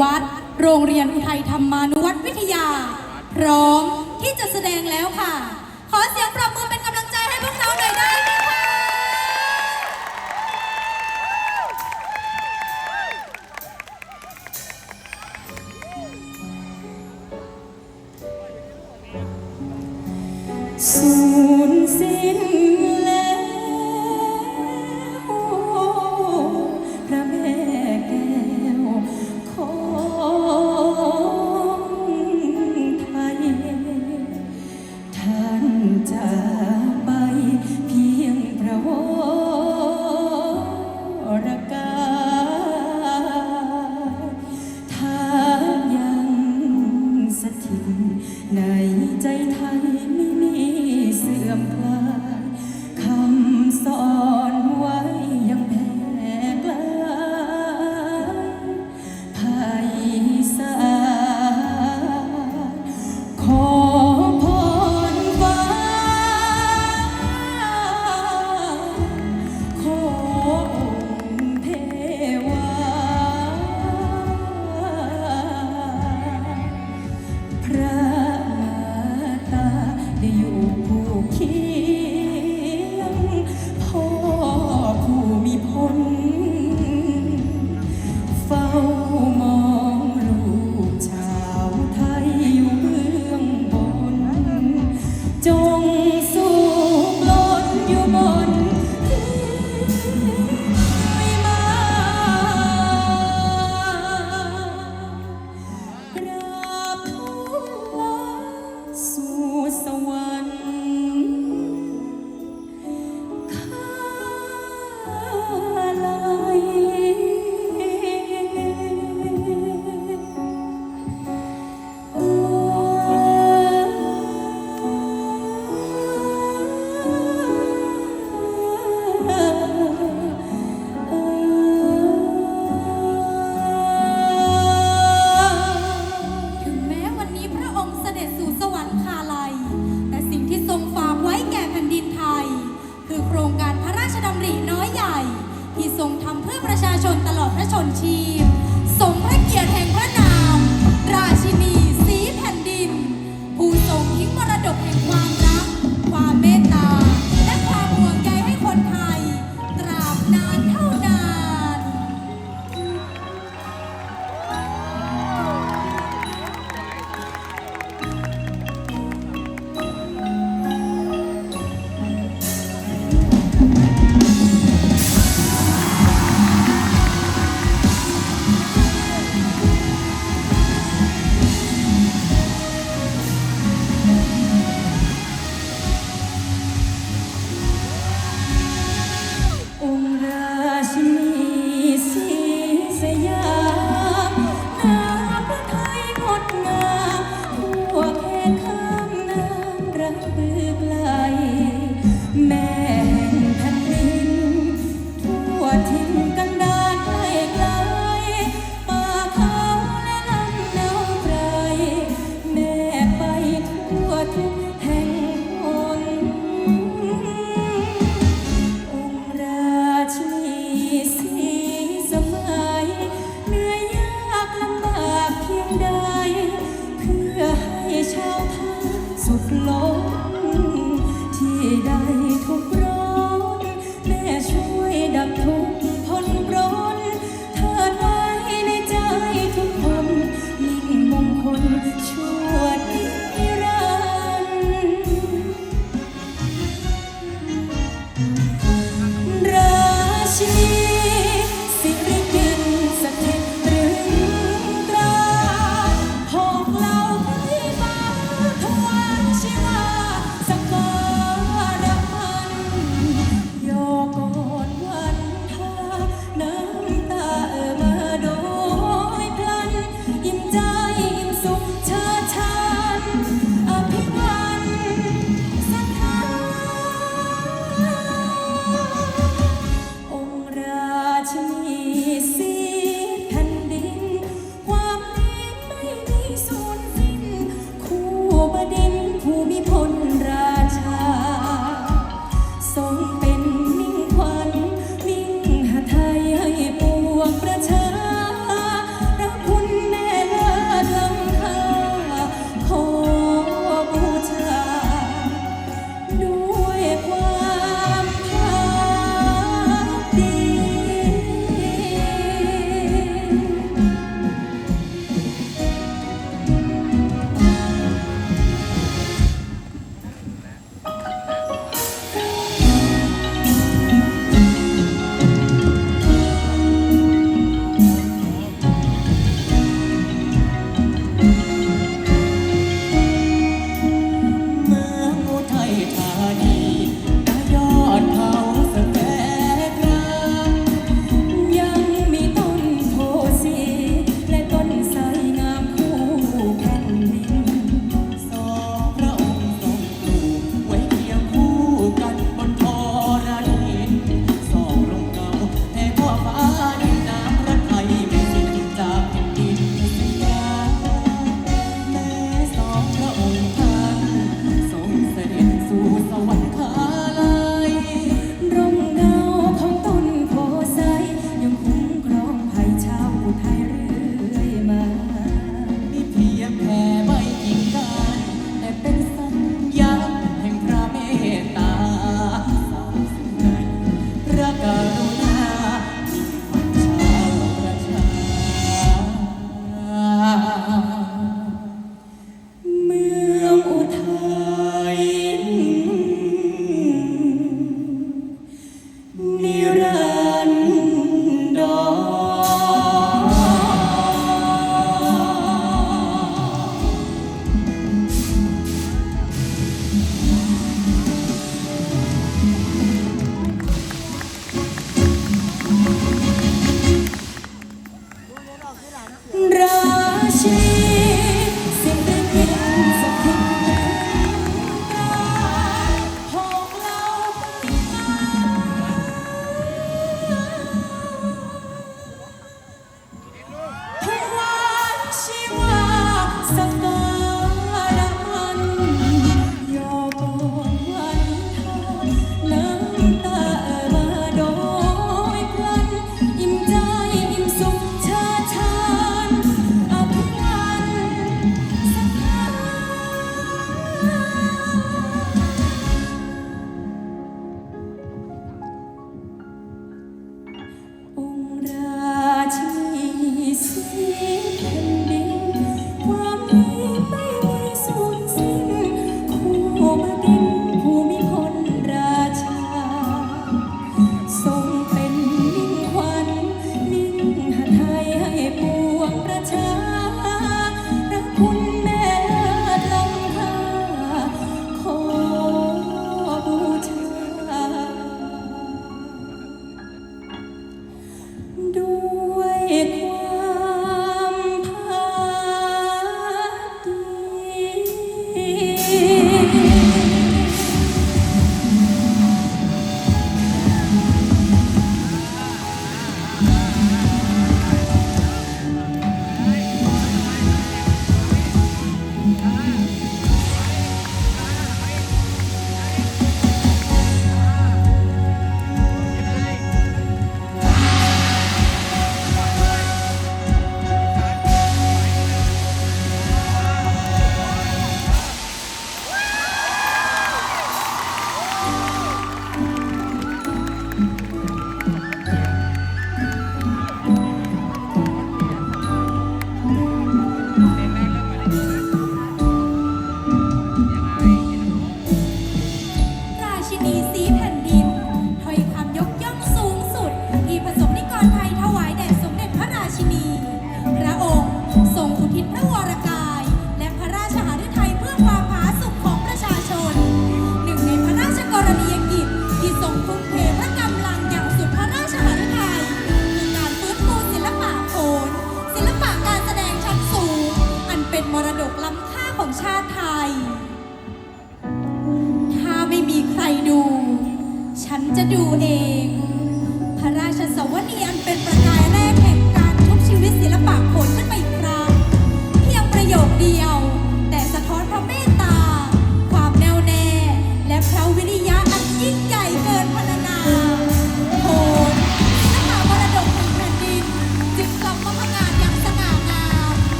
วัดโรงเรียนอุทัยธรรมานุวัฒวิทยา พร้อมที่จะแสดงแล้วค่ะ ขอเสียงปรบมือ ชน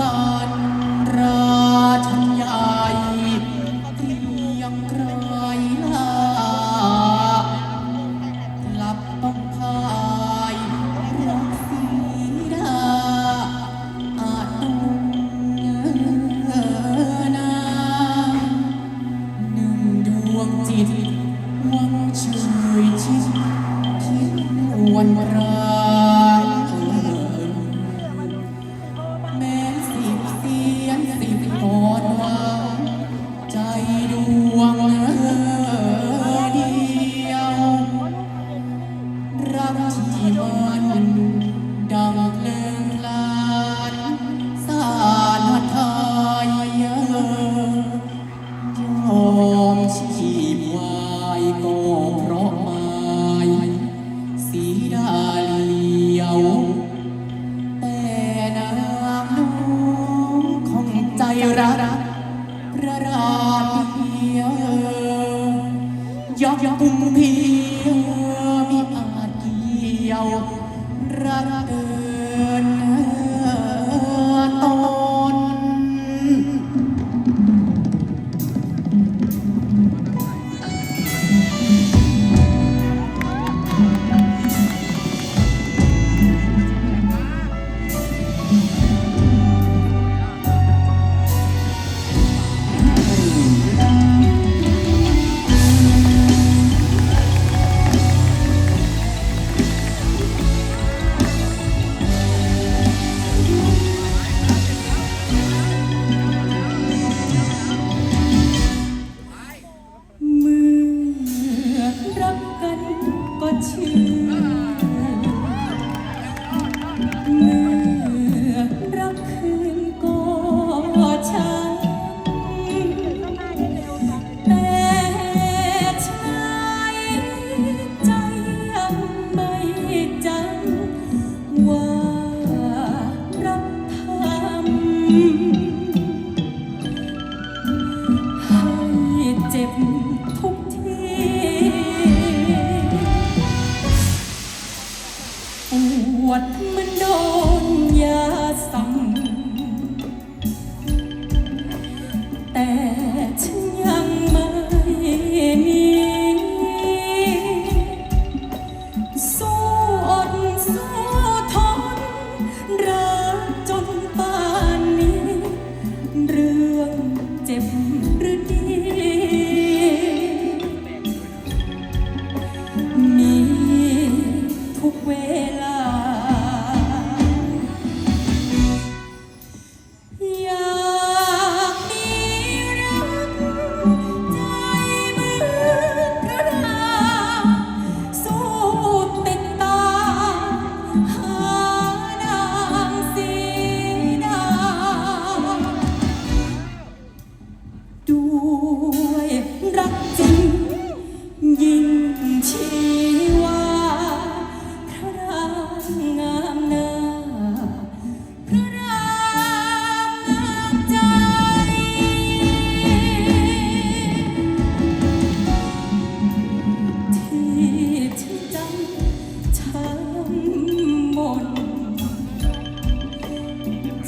ศ 情。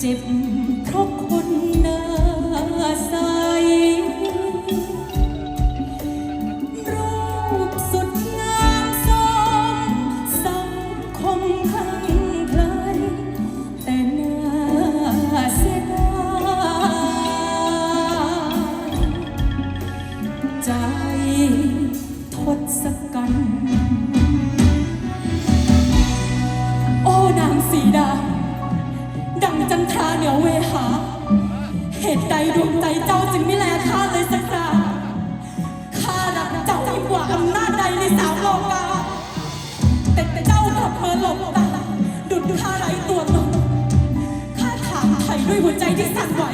sempre ข้าไร้ตัวตนข้าถามไถ่ด้วยหัวใจที่สั่นไหว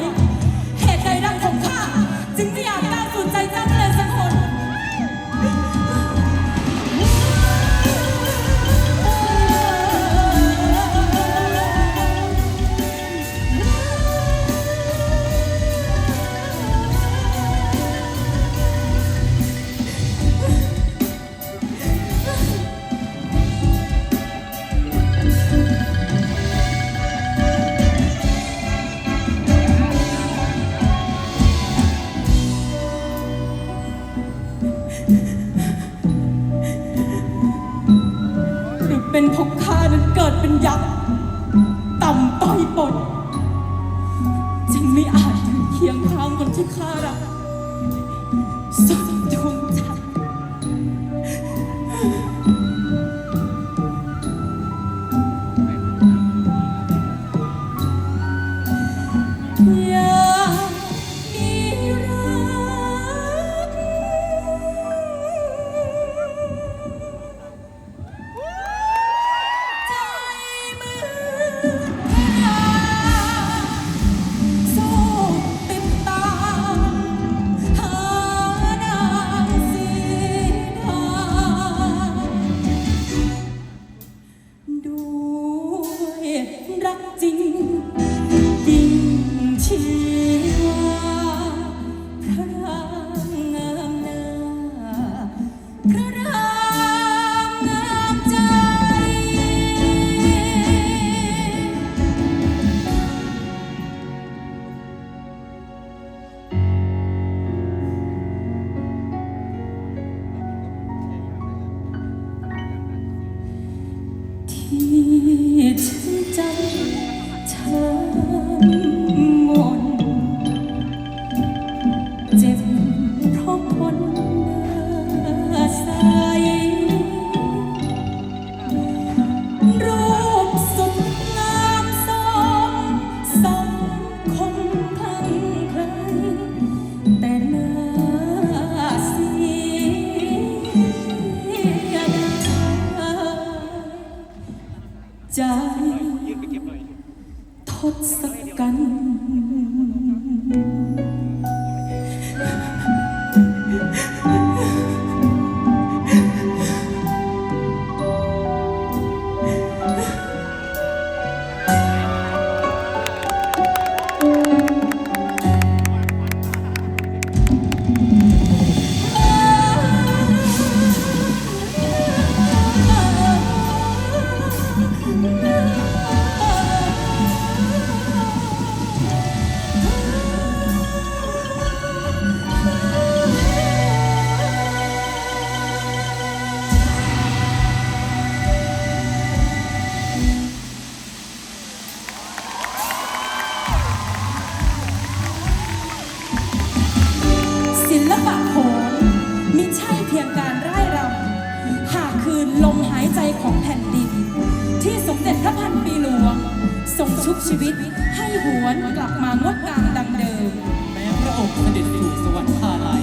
างดงามดังเดิม แม้พระองค์เสด็จสู่สวรรคาลัย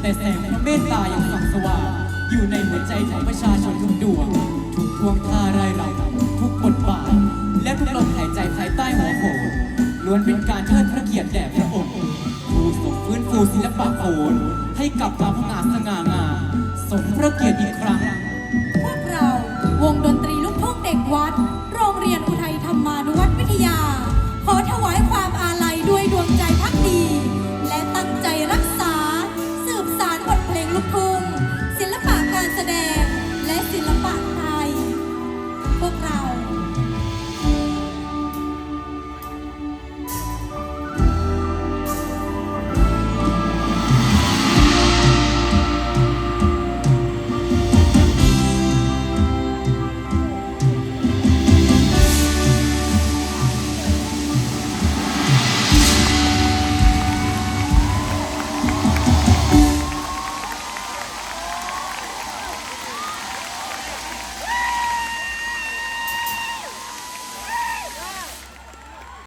แต่แสงพระเมตตายังส่องสว่างอยู่ในหัวใจของประชาชนทุกดวงทุกทวงท่าไรายราทุกบทบาทและทุกลมหายใจภายใต้หัวโขนล้วนเป็นการเทิดพระเกียรติแด่พระองค์ผู้ทรงฟื้นฟูศิลปะโขนให้กลับมาพังาสง่างามสมพระเกียรติอีกครั้ง